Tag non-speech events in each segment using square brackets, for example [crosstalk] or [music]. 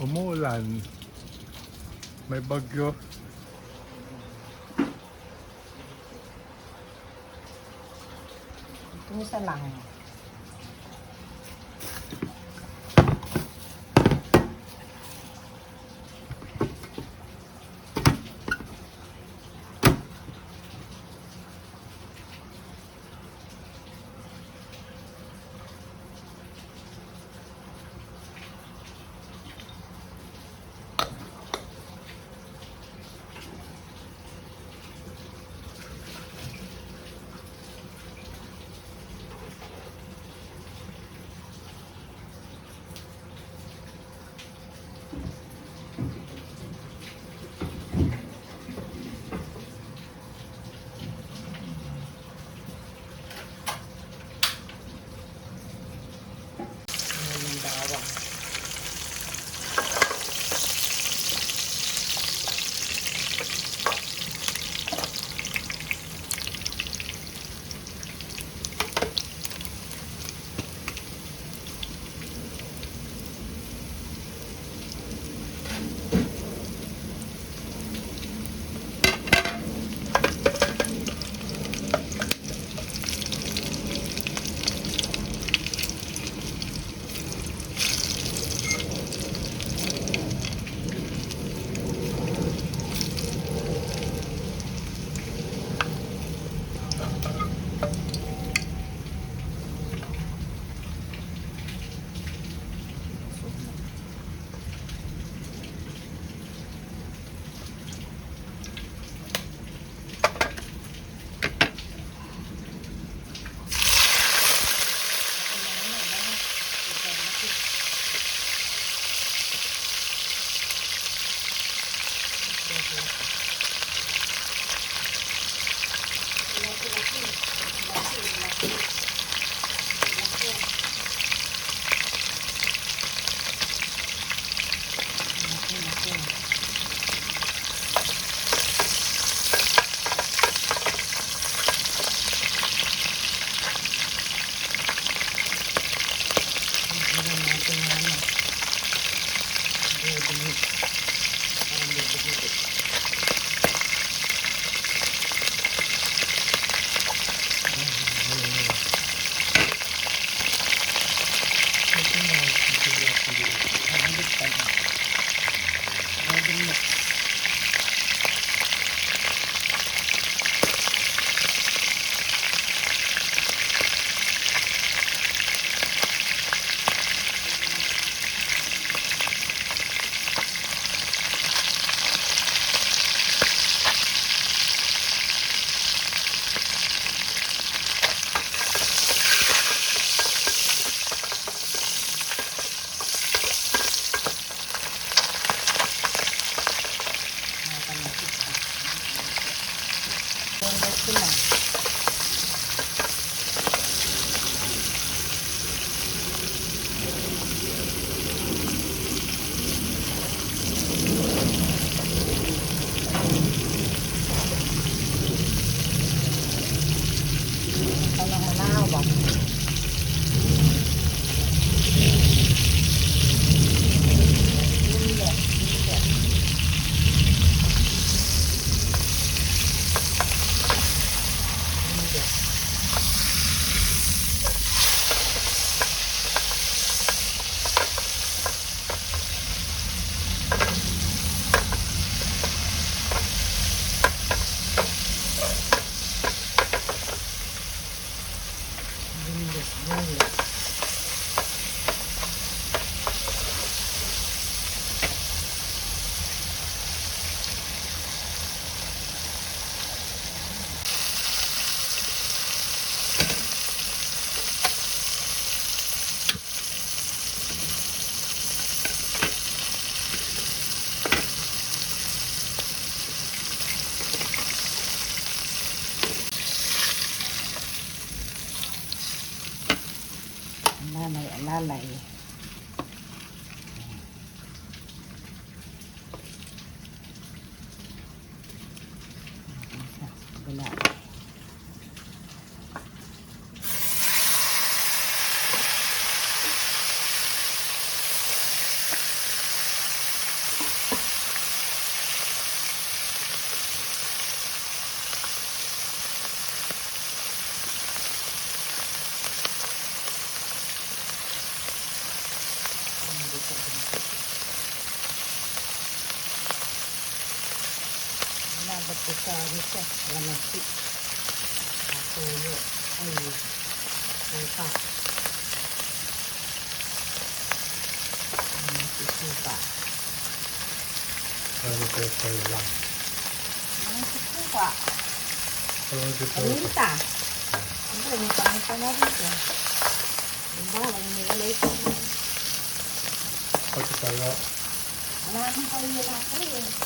umuulan. May bagyo. Kumusta lang? 来 Ito sa ito. Lamasi. Tuyo. Ay. Suka. Lamasi suka. Ano kayo kayo lang. Lamasi suka. Ano dito? Paminta. Siyempre, may paminta na dito. Yung bahala, yung nilagay ko. Pati. Maraming pa rin yung ako eh.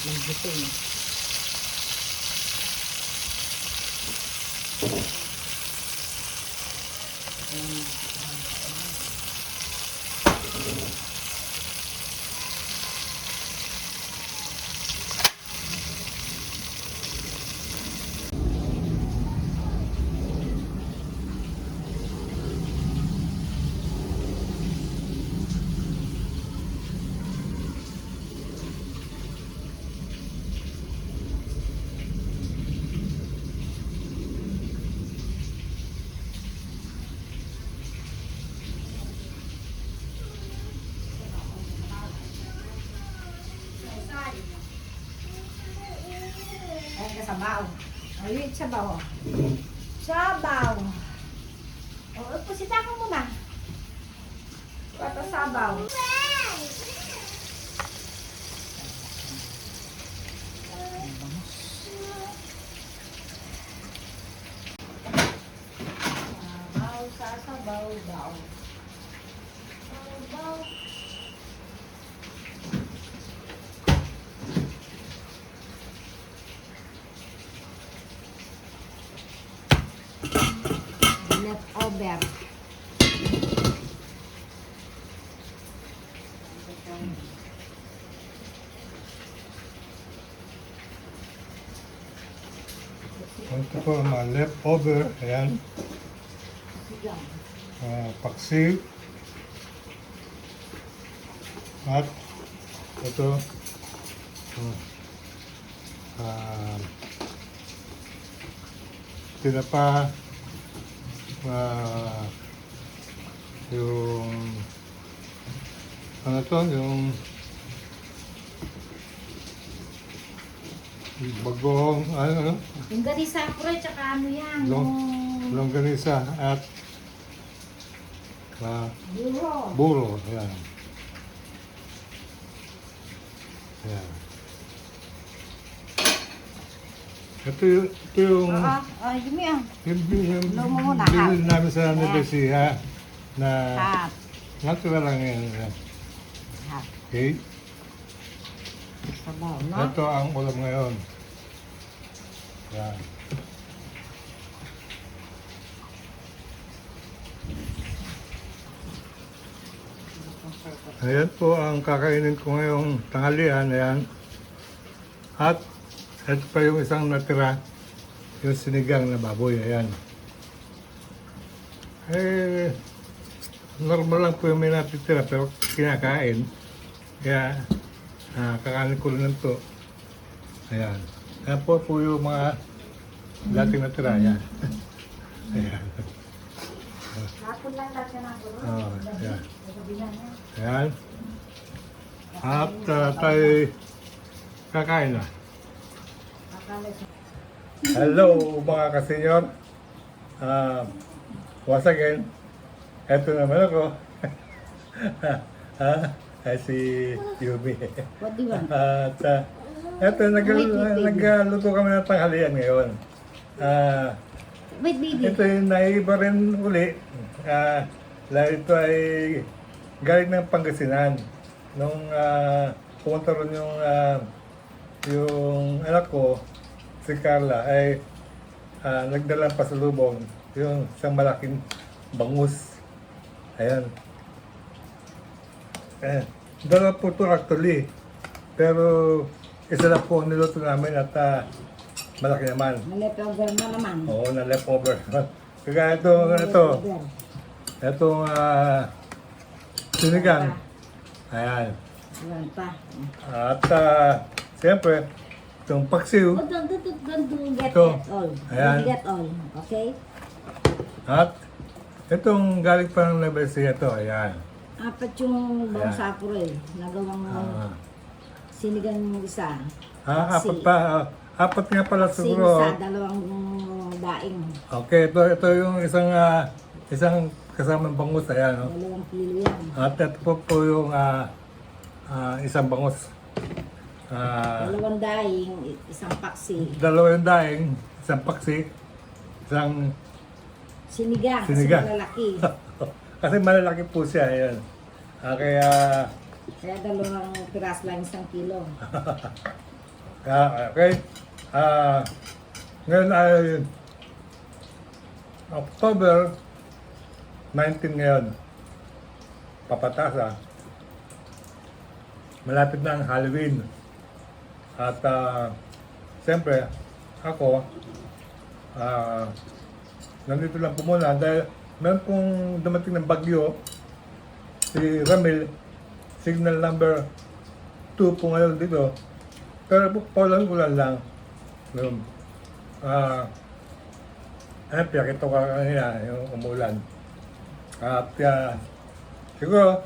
Nang ginamit ng Ay, sabaw. Sabaw. O, pusita ko muna. Kata sabaw. Sabaw sa sabaw daw. Sabaw. Leftover. Ito po ang mga leftover. Ayan. Uh, paksiw. At ito. Uh, uh, tinapa. Uh, yung ano to, yung bagong, ano, ano, Yung ganisa rin, tsaka ano yan, Long- yung longganisa at uh, buro. Buro, yan. Yan. Ito, yung- ito yung, Oo, oh, yun yan. yung, yung, yung Ano mo muna, binili half. namin sa Nebesiha na Half. natural lang yan. yan. Half. Okay? Sabaw, no? Ito ang ulam ngayon. Yan. Ayan po ang kakainin ko ngayong tanghalian. Ayan. At ito pa yung isang natira. Yung sinigang na baboy. Ayan. Eh, normal lang po yung may natitira pero kinakain. Kaya ah, kakanin ko rin ito. Ayan. Ayan po po yung mga dating natira. Ayan. [laughs] Ayan. Hapon lang lahat yan ang buro. Oh, Gabi. yan. Gabi lang yan. Ayan. At uh, tayo kakain na. Hello mga kasenyor. Uh, once again, eto naman ako. [laughs] ha? Ay, si Yumi. What do you want? At uh, eto, nag nagluto kami ng tanghalian ngayon. Ah, Wait, baby. ito yung naiba rin uli. Ah, dahil ito ay galing ng Pangasinan. Nung ah, pumunta ron yung, ah, yung anak ko, si Carla, ay ah, nagdala ng pasalubong yung isang malaking bangus. Ayan. Eh, dalawa po ito actually. Pero isa lang po niluto namin at ah, malaki naman. Maletover na naman. Oo, na leftover. Kaya ito, ito, itong ah, sinigang. Ayan. Ayan pa. At uh, siyempre, itong paksiw. Oh, don't, don't, don't, don't get Ito. it all. Ayan. Don't get all. Okay? At Itong galing pa ng Nueva Ecija to, ayan. Apat yung Ayan. sapro eh. Nagawang Ah, sinigang yung isa. ah, apat pa, ah, apat nga pala Sing siguro. isa, dalawang daing. Okay, ito, ito yung isang, ah, isang kasamang bangus, ayan. No? Dalawang kilo yan. At ito po po yung ah, ah, isang bangus. Ah, Dalawang daing, isang paksi. dalawa yung daing, isang paksi, isang Sinigang, Sinigang. kasi malalaki. [laughs] Kasi malalaki po siya, ayan. Ah, kaya, Kaya dalawang piras lang isang kilo. [laughs] ah, okay. Ah, ngayon ay October 19 ngayon. Papatasa. Malapit na ang Halloween. At ah, siyempre, ako, ah, nandito lang po muna dahil meron pong dumating ng bagyo si Ramil, signal number 2 po ngayon dito. Pero po, paulan-ulan lang. Um, ah, ano, pinakita ko kanina, yung umulan. At ah, siguro,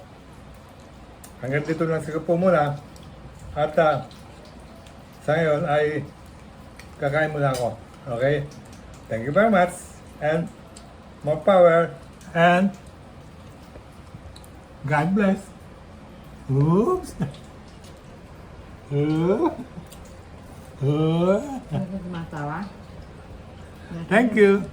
hanggang dito lang siguro po muna. At ah, sa ngayon ay kakain muna ako. Okay? Thank you very much. And more power. And God bless. Oops. [laughs] [laughs] Thank you.